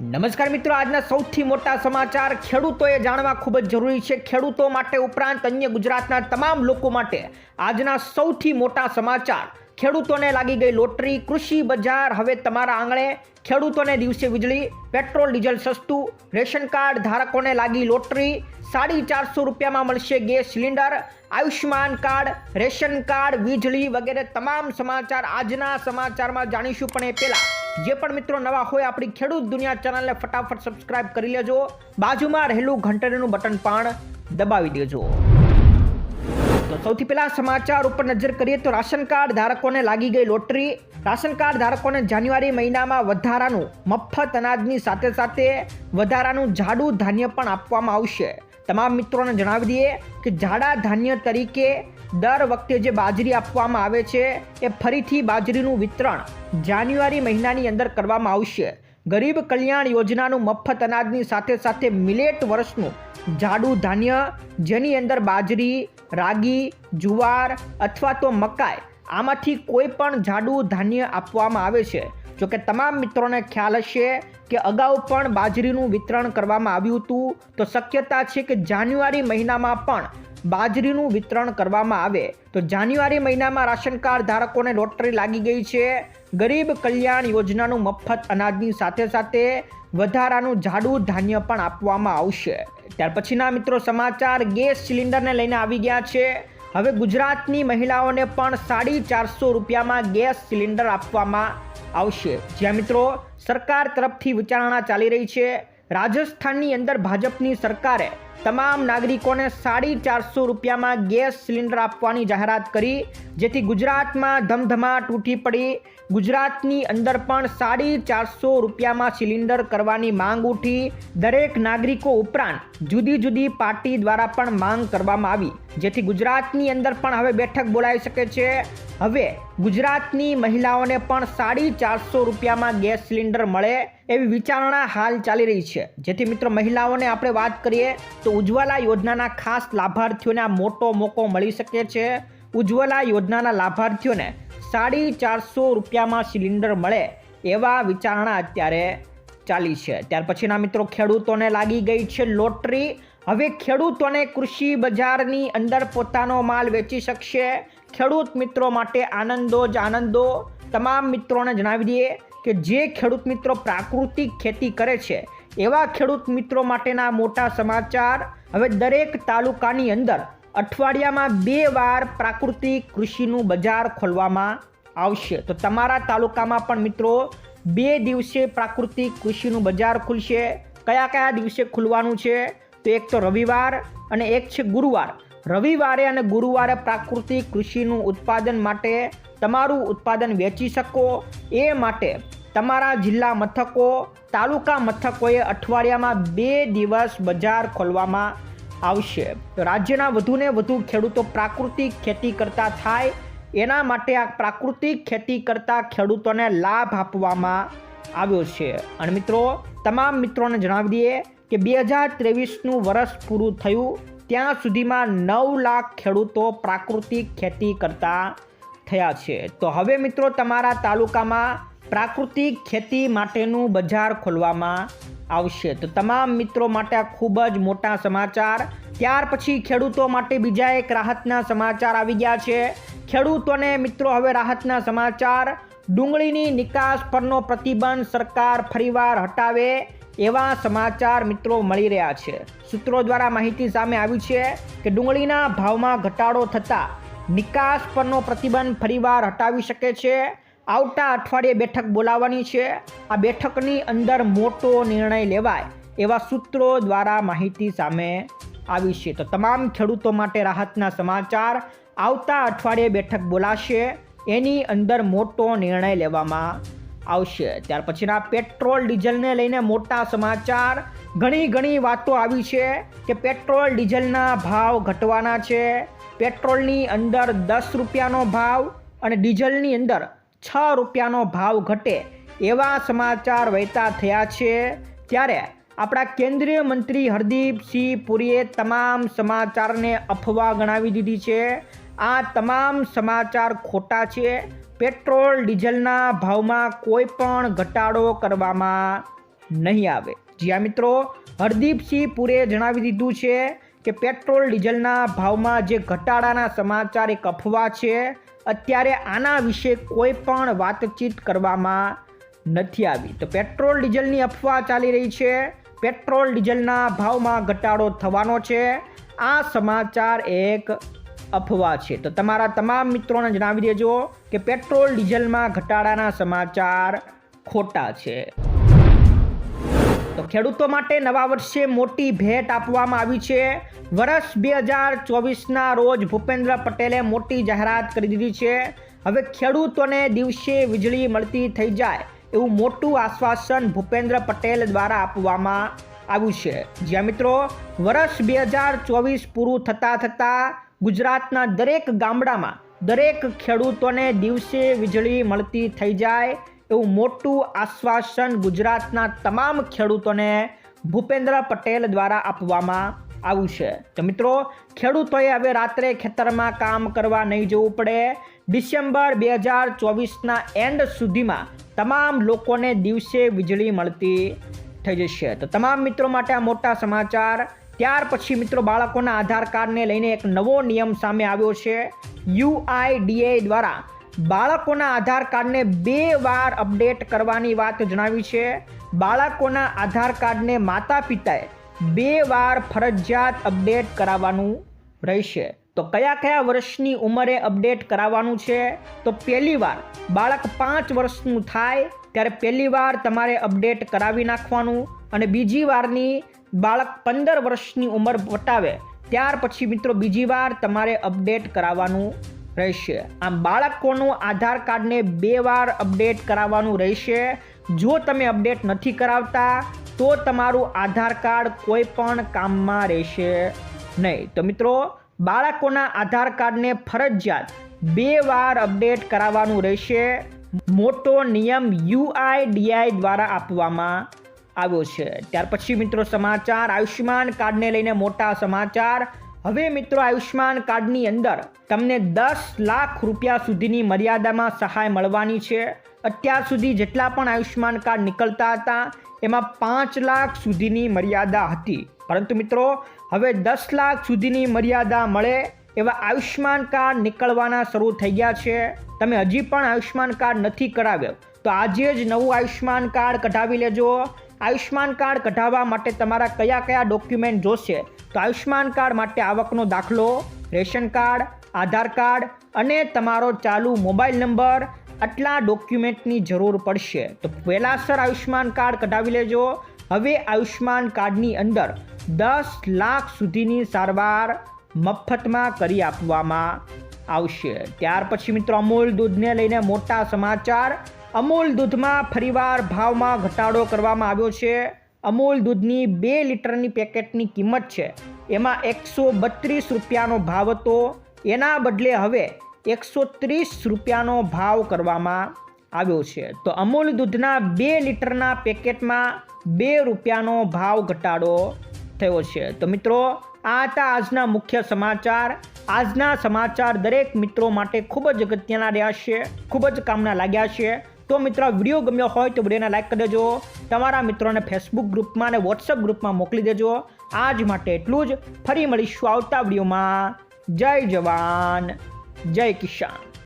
નમસ્કાર મિત્રો, આજના સૌથી મોટા સમાચાર. ખેડૂતોએ જાણવા ખૂબ જ જરૂરી છે, ખેડૂતો માટે ઉપરાંત અન્ય ગુજરાતના તમામ લોકો માટે આજના સૌથી મોટા સમાચાર. ખેડૂતોને લાગી ગઈ લોટરી, કૃષિ બજાર, હવે તમારા આંગણે. ખેડૂતોને દિવસે વીજળી, પેટ્રોલ, ડીઝલ સસ્તું. રેશન કાર્ડ ધારકોને લાગી લોટરી, સાડી ચારસો રૂપિયામાં મળશે gas cylinder. Ayushman card, ration card, વીજળી વગેરે તમામ સમાચાર આજના સમાચારમાં જાણીશું પણ એ પહેલાં. જે પણ મિત્રો નવા હોય આપણી ખેડૂત દુનિયા ચેનલને ફટાફટ સબસ્ક્રાઇબ કરી લેજો. બાજુમાં રહેલું ઘંટડીનું બટન પણ દબાવી દેજો. તો સૌથી પહેલા સમાચાર ઉપર નજર કરીએ તો રાશન કાર્ડ ધારકોને લાગી ગઈ લોટરી. રાશન કાર્ડ ધારકોને જાન્યુઆરી મહિનામાં વધારાનું, મફત અનાજની સાથે સાથે વધારાનું જાડું ધાન્ય પણ આપવામાં આવશે. તમામ મિત્રોને જણાવી દઈએ કે જાડા ધાન્ય તરીકે દર વખતે જે બાજરી આપવામાં આવે છે, એ ફરીથી બાજરીનું વિતરણ જાન્યુઆરી મહિનાની અંદર કરવામાં આવશે. ગરીબ કલ્યાણ યોજનાનું મફત અનાજની સાથે સાથે મિલેટ વર્ષનું જાડું ધાન્ય, જેની અંદર બાજરી, રાગી, જુવાર અથવા તો મકાઈ, આમાંથી કોઈ પણ જાડું ધાન્ય આપવામાં આવે છે. જોકે તમામ મિત્રોને ખ્યાલ હશે કે અગાઉ પણ બાજરીનું વિતરણ કરવામાં આવ્યું હતું, તો શક્યતા છે કે જાન્યુઆરી મહિનામાં પણ બાજરીનું વિતરણ કરવામાં આવે. તો જાન્યુઆરી મહિનામાં રાશન કાર્ડ ધારકોને લોટરી લાગી ગઈ છે. ગરીબ કલ્યાણ યોજનાનું મફત અનાજની સાથે સાથે વધારાનું જાડું ધાન્ય પણ આપવામાં આવશે. ત્યાર પછીના મિત્રો સમાચાર, ગેસ સિલિન્ડરને લઈને આવી ગયા છે. હવે ગુજરાતની મહિલાઓને પણ સાડી ચારસો રૂપિયામાં ગેસ સિલિન્ડર આપવામાં આવશે. જ્યાં મિત્રો સરકાર તરફથી વિચારણા ચાલી રહી છે. રાજસ્થાનની અંદર ભાજપની સરકારે તમામ નાગરિકોને સાડી ચારસો રૂપિયામાં ગેસ સિલિન્ડર આપવાની જાહેરાત કરી, જેથી ગુજરાતમાં ધમધમાટ તૂટી પડી. ગુજરાતની અંદર પણ સાડી ચારસો રૂપિયામાં સિલિન્ડર કરવાની માંગ ઉઠી. દરેક નાગરિકો ઉપરાંત જુદી જુદી પાર્ટી દ્વારા પણ માંગ કરવામાં આવી, જેથી ગુજરાતની અંદર પણ હવે બેઠક બોલાવી શકે છે. હવે ગુજરાતની મહિલાઓને પણ સાડી ચારસો રૂપિયામાં ગેસ સિલિન્ડર મળે એવી વિચારણા હાલ ચાલી રહી છે. જેથી મિત્રો મહિલાઓને આપણે વાત કરીએ તો ઉજ્જવલા યોજનાના ખાસ લાભાર્થીઓને આ મોટો મોકો મળી શકે છે. ઉજ્જવલા યોજનાના લાભાર્થીઓને સાડી ચારસો રૂપિયામાં સિલિન્ડર મળે એવા વિચારણા અત્યારે ચાલી છે. ત્યાર પછીના મિત્રો, ખેડૂતોને લાગી ગઈ છે લોટરી. હવે ખેડૂતોને કૃષિ બજારની અંદર પોતાનો માલ વેચી શકશે. ખેડૂત મિત્રો માટે આનંદો જ આનંદો. તમામ મિત્રોને જણાવી દઈએ કે જે ખેડૂત મિત્રો પ્રાકૃતિક ખેતી કરે છે એવા ખેડૂત મિત્રો માટેના મોટા સમાચાર. હવે દરેક તાલુકાની અંદર અઠવાડિયામાં બે વાર પ્રાકૃતિક કૃષિનું બજાર ખોલવામાં આવશે. તો તમારા તાલુકામાં પણ મિત્રો બે દિવસે પ્રાકૃતિક કૃષિનું બજાર ખુલશે. કયા કયા દિવસે ખુલવાનું છે? તો એક તો રવિવાર અને એક છે ગુરુવાર. રવિવારે અને ગુરુવારે પ્રાકૃતિક કૃષિનું ઉત્પાદન માટે તમારું ઉત્પાદન વેચી શકો. એ માટે તમારા જિલ્લા મથકો, તાલુકા મથકોએ અઠવાડિયામાં બે દિવસ બજાર ખોલવામાં આવશે. રાજ્યના વધુને વધુ ખેડૂતો પ્રાકૃતિક ખેતી કરતા થાય, એના માટે આ પ્રાકૃતિક ખેતી કરતા ખેડૂતોને લાભ આપવામાં આવ્યો છે. અને મિત્રો, તમામ મિત્રોને જણાવી દઈએ કે બે હજાર ત્રેવીસનું વર્ષ પૂરું થયું, ત્યાં સુધીમાં નવ લાખ ખેડૂતો પ્રાકૃતિક ખેતી કરતા થયા છે. તો હવે મિત્રો, તમારા તાલુકામાં પ્રાકૃતિક ખેતી માટેનું બજાર ખોલવામાં આવશે. તો તમામ મિત્રો માટે આ ખૂબ જ મોટા સમાચાર. ત્યાર પછી ખેડૂતો માટે બીજા એક રાહતના સમાચાર આવી ગયા છે. ખેડૂતોને મિત્રો, હવે રાહતના સમાચાર. ડુંગળીની નિકાસ પરનો પ્રતિબંધ સરકાર ફરીવાર હટાવે એવા સમાચાર મિત્રો મળી રહ્યા છે. સૂત્રો દ્વારા માહિતી સામે આવી છે કે ડુંગળીના ભાવમાં ઘટાડો થતાં નિકાસ પરનો પ્રતિબંધ ફરીવાર હટાવી શકે છે. આવતા અઠવાડિયે બેઠક બોલાવવાની છે. આ બેઠકની અંદર મોટો નિર્ણય લેવાય એવા સૂત્રો દ્વારા માહિતી સામે આવી છે. તો તમામ ખેડૂતો માટે રાહતના સમાચાર. આવતા અઠવાડિયે બેઠક બોલાશે. એની અંદર મોટો નિર્ણય લેવામાં આવશે. ત્યાર પછીના પેટ્રોલ, ડીઝલને લઈને મોટા સમાચાર. ઘણી ઘણી વાતો આવી છે કે પેટ્રોલ, ડીઝલના ભાવ ઘટવાના છે. પેટ્રોલની અંદર દસ રૂપિયાનો ભાવ અને ડીઝલની અંદર છ રૂપિયાનો ભાવ ઘટે એવા સમાચાર વહેતા થયા છે. ત્યારે આપણા કેન્દ્રીય મંત્રી હરદીપસિંહ પુરીએ તમામ સમાચારને અફવા ગણાવી દીધી છે. આ તમામ સમાચાર ખોટા છે. પેટ્રોલ, ડીઝલના ભાવમાં કોઈ પણ ઘટાડો કરવામાં નહીં આવે. જ્યાં મિત્રો હરદીપસિંહ પુરે જણાવી દીધું છે કે પેટ્રોલ, ડીઝલના ભાવમાં જે ઘટાડાના સમાચાર એક અફવા છે. અત્યારે આના વિશે કોઈ પણ વાતચીત કરવામાં નથી આવી. તો પેટ્રોલ ડીઝલની અફવા ચાલી રહી છે. પેટ્રોલ ડીઝલના ભાવમાં ઘટાડો થવાનો છે. આ સમાચાર એક અફવા છે. તો તમારા તમામ મિત્રોને જણાવી દેજો કે પેટ્રોલ ડીઝલમાં ઘટાડાના સમાચાર ખોટા છે. તો ખેડૂતો માટે નવા વર્ષે મોટી ભેટ આપવામાં આવી છે. વર્ષ બે હજાર ચોવીસના રોજ ભૂપેન્દ્ર પટેલે મોટી જાહેરાત કરી દીધી છે. હવે ખેડૂતોને દિવસે વીજળી મળતી થઈ જાય એવું મોટું આશ્વાસન ભૂપેન્દ્ર પટેલ દ્વારા આપવામાં આવ્યું છે. જ્યાં મિત્રો, વર્ષ બે હજાર ચોવીસ પૂરું થતાં થતાં ગુજરાતના દરેક ગામડામાં દરેક ખેડૂતોને દિવસે વીજળી મળતી થઈ જાય એવું મોટું આશ્વાસન ગુજરાતના તમામ ખેડૂતોને ભૂપેન્દ્ર પટેલ દ્વારા આપવામાં આવ્યું છે. તો મિત્રો, ખેડૂતોએ હવે રાત્રે ખેતરમાં કામ કરવા નહીં જવું પડે. ડિસેમ્બર બે હજાર ચોવીસના એન્ડ સુધીમાં તમામ લોકોને દિવસે વીજળી મળતી થઈ જશે. તો તમામ મિત્રો માટે આ મોટા સમાચાર. ત્યાર પછી મિત્રો, બાળકોના આધાર કાર્ડને લઈને એક નવો નિયમ સામે આવ્યો છે. યુઆઈડીએ દ્વારા બાળકોના આધાર કાર્ડને બે વાર અપડેટ કરવાની વાત જણાવી છે. બાળકોના આધાર કાર્ડને માતા પિતાએ બે વાર ફરજિયાત અપડેટ કરાવવાનું રહેશે. તો કયા કયા વર્ષની ઉંમરે અપડેટ કરાવવાનું છે? તો પહેલી વાર બાળક પાંચ વર્ષનું થાય, ત્યારે પહેલી વાર તમારે અપડેટ કરાવી નાખવાનું અને બીજી વારની બાળક પંદર વર્ષની ઉંમર વટાવે ત્યાર પછી મિત્રો બીજી વાર તમારે અપડેટ કરાવવાનું રહેશે. આમ બાળકોનું આધાર કાર્ડને બે વાર અપડેટ કરાવવાનું રહેશે. જો તમે અપડેટ નથી કરાવતા, તો તમારું આધાર કાર્ડ કોઈ પણ કામમાં રહેશે નહીં. તો મિત્રો, બાળકોના આધાર કાર્ડને ફરજિયાત બે વાર અપડેટ કરાવવાનું રહેશે. મોટો નિયમ યુઆઈડીઆઈ દ્વારા આપવામાં આવ્યો છે. ત્યાર પછી મિત્રો સમાચાર. આયુષ્યમાન કાર્ડને લઈને મોટા સમાચાર. હવે મિત્રો આયુષ્યમાન કાર્ડની અંદર તમને દસ લાખ રૂપિયા સુધીની મર્યાદામાં સહાય મળવાની છે. અત્યાર સુધી જેટલા પણ આયુષ્યમાન કાર્ડ નીકળતા હતા, એમાં પાંચ લાખ સુધીની મર્યાદા હતી. પરંતુ મિત્રો, હવે દસ લાખ સુધીની મર્યાદા મળે એવા આયુષ્યમાન કાર્ડ નીકળવાના શરૂ થઈ ગયા છે. તમે હજી પણ આયુષ્યમાન કાર્ડ નથી કરાવ્યો, તો આજે જ નવું આયુષ્યમાન કાર્ડ કઢાવી લેજો. આયુષ્યમાન કાર્ડ કઢાવવા માટે તમારા કયા કયા ડોક્યુમેન્ટ જોશે? તો આયુષ્યમાન કાર્ડ માટે આવકનો દાખલો, રેશન કાર્ડ, આધાર કાર્ડ અને તમારો ચાલુ મોબાઈલ નંબર આટલા ડોક્યુમેન્ટની જરૂર પડશે. તો પહેલાંસર આયુષ્યમાન કાર્ડ કઢાવી લેજો. હવે આયુષ્યમાન કાર્ડની અંદર દસ લાખ સુધીની સારવાર મફતમાં કરી આપવામાં આવશે. ત્યાર પછી મિત્રો અમૂલ દૂધને લઈને મોટા સમાચાર. અમૂલ દૂધમાં ફરીવાર ભાવમાં ઘટાડો કરવામાં આવ્યો છે. અમૂલ દૂધની બે લીટરની પેકેટની કિંમત છે. એમાં એકસો બત્રીસ રૂપિયાનો ભાવ હતો. એના બદલે હવે એકસો ત્રીસ રૂપિયાનો ભાવ કરવામાં આવ્યો છે. તો અમૂલ દૂધના બે લીટરના પેકેટમાં બે રૂપિયાનો ભાવ ઘટાડો થયો છે. તો મિત્રો, આ હતા આજના મુખ્ય સમાચાર. આજના સમાચાર દરેક મિત્રો માટે ખૂબ જ અગત્યના રહ્યા છે. ખૂબ જ કામના લાગ્યા છે. તો મિત્રો, વીડિયો ગમ્યો હોય તો વિડીયોને લાઈક કરી દેજો. તમારા મિત્રોને ફેસબુક ગ્રુપમાં અને વોટ્સઅપ ગ્રુપમાં મોકલી દેજો. આજ માટે એટલું જ. ફરી મળીશું આવતા વિડીયોમાં. જય જવાન. જય કિસાન.